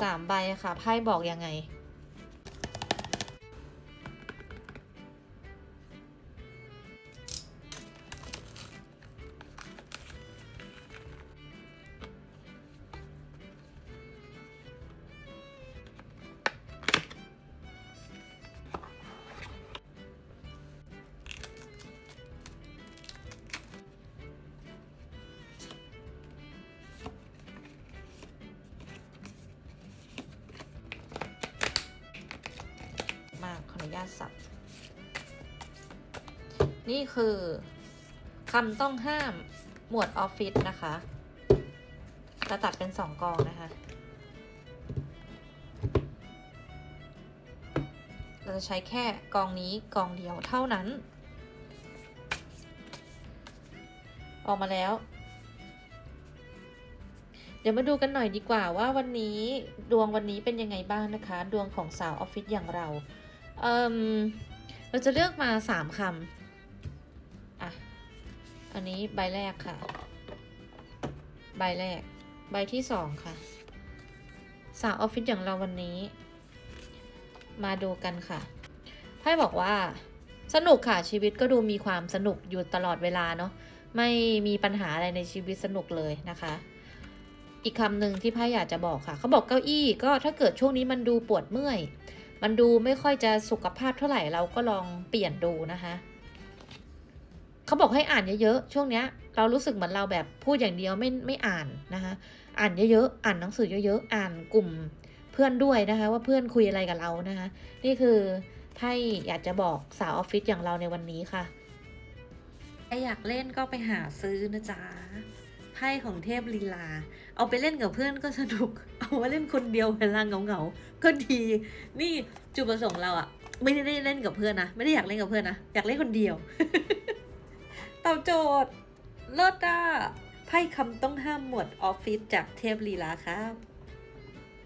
สามใบค่ะไพ่บอกยังไง อนุญาตสับ นี่คือคำต้องห้ามหมวดออฟฟิศนะคะ จะตัดเป็นสองกองนะคะ เราจะใช้แค่กองนี้กองเดียวเท่านั้น ออกมาแล้วเดี๋ยวมาดูกันหน่อยดีกว่าว่าวันนี้ดวงวันนี้เป็นยังไงบ้างนะคะ ดวงของสาวออฟฟิศอย่างเรา เอ่มเราจะเลือกมาสามคำอะ อันนี้ใบแรกค่ะ ใบแรก ใบที่สองค่ะ สาวออฟฟิศอย่างเราวันนี้ มาดูกันค่ะไพ่บอกว่า สนุกค่ะชีวิตก็ดูมีความสนุกอยู่ตลอดเวลาเนาะไม่มีปัญหาอะไรในชีวิตสนุกเลยนะคะ อีกคำหนึ่งที่ไพ่อยากจะบอกค่ะ เขาบอกเก้าอี้ก็ถ้าเกิดช่วงนี้มันดูปวดเมื่อย มันดูไม่ค่อยจะสุขภาพเท่าไหร่เราก็ลองเปลี่ยนดูนะคะเขาบอกให้อ่านเยอะๆช่วงเนี้ย เรารู้สึกเหมือนเราแบบพูดอย่างเดียวไม่ไม่อ่านนะคะ อ่านเยอะๆอ่านหนังสือเยอะๆอ่านกลุ่มเพื่อนด้วยนะคะ ว่าเพื่อนคุยอะไรกับเรานะคะ นี่คือไพ่อยากจะบอกสาวออฟฟิศอย่างเราในวันนี้ค่ะถ้าอยากเล่นก็ไปหาซื้อนะจ๊ะ ไพ่ของเทพลีลา เอาไปเล่นกับเพื่อนก็สนุก เอามาเล่นคนเดียวเวลาเหงาๆก็ดี นี่จุดประสงค์เราอะไม่ได้เล่นกับเพื่อนนะ ไม่ได้อยากเล่นกับเพื่อนนะ อยากเล่นคนเดียว ตอบโจทย์เลิศอะไพ่คำต้องห้ามหมวดออฟฟิศจากเทพลีลาครับ